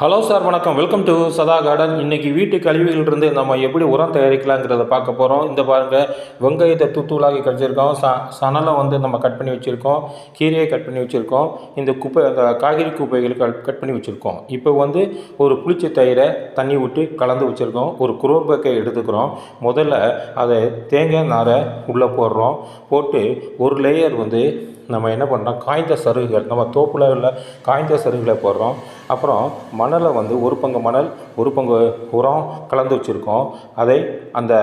Hello sir வணக்கம். Welcome to Sadha garden இன்றைக்கி வீட்டு கழிவுகளிலிருந்து நம்ம எப்படி உரம் தயாரிக்கலாங்கிறத பார்க்க போகிறோம் இந்த பாருங்கள் வெங்காயத்தை தூத்தூளாகி கழிச்சிருக்கோம் ச சணலை வந்து நம்ம கட் பண்ணி வச்சுருக்கோம். கீரையை கட் பண்ணி வச்சுருக்கோம். இந்த குப்பை அந்த காய்கறி குப்பைகளை கட் கட் பண்ணி வச்சுருக்கோம். இப்போ வந்து ஒரு புளிச்ச தயிரை தண்ணி விட்டு கலந்து வச்சுருக்கோம். ஒரு குரோபேக்கை எடுத்துக்கிறோம். முதல்ல அதை தேங்காய் நாரை உள்ளே போடுறோம். போட்டு ஒரு லேயர் வந்து நம்ம என்ன பண்ணுறோம் காய்ந்த சருகுகள். நம்ம தோப்பில் உள்ள காய்ந்த சருகுகளை போடுறோம். அப்புறம் மணலை வந்து ஒரு பங்கு மணல் ஒரு பங்கு உரம் கலந்து வச்சுருக்கோம். அதை அந்த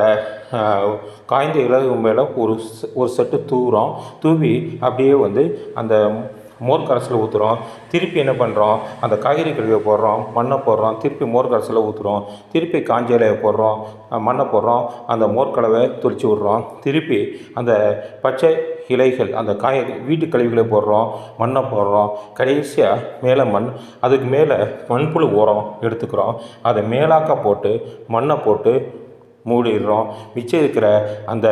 காய்ந்த இலகு மேலே ஒரு ஒரு செட்டு தூவுறோம். தூவி அப்படியே வந்து அந்த மோர் கரைசலை ஊற்றுறோம் திருப்பி என்ன பண்ணுறோம் அந்த காய்கறி கழுவியை போடுறோம். மண்ணை போடுறோம். திருப்பி மோர் கரைசலை ஊற்றுறோம் திருப்பி காஞ்ச இலையை போடுறோம். மண்ணை போடுறோம். அந்த மோர் கலவை விட்றோம். திருப்பி அந்த பச்சை இலைகள் அந்த காய வீட்டு கழிவுகளை போடுறோம். மண்ணை போடுறோம். கடைசியாக மேலே மண் அதுக்கு மேலே மண்புழு உரம் எடுத்துக்கிறோம். அதை மேலாக்க போட்டு மண்ணை போட்டு மூடிடுறோம். மிச்சம் இருக்கிற அந்த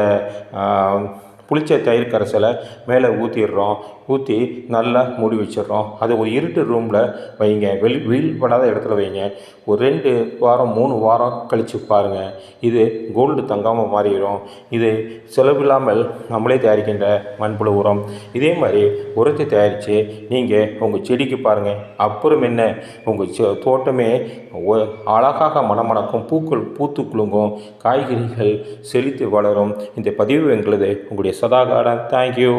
புளிச்ச தயிர் கரைசலை மேலே ஊற்றிடுறோம் ஊற்றி நல்லா மூடி வச்சிடுறோம். அது ஒரு இருட்டு ரூமில் வைங்க. வெளி வெயில் படாத இடத்துல வைங்க. ஒரு ரெண்டு வாரம் மூணு வாரம் கழித்து பாருங்கள் இது கோல்டு தங்காமல் மாறிடும். இது செலவில்லாமல் நம்மளே தயாரிக்கின்ற மண்புழு உரம். இதே மாதிரி உரத்தை தயாரித்து நீங்கள் உங்கள் செடிக்கு பாருங்கள் அப்புறம் என்ன? உங்கள் செ தோட்டமே அழகாக மணமணக்கும் பூக்கள் பூத்து குலுங்கும் காய்கறிகள் செழித்து வளரும். இந்த பதிவு எங்களது உங்களுடைய சதாகாரன் தேங்க்யூ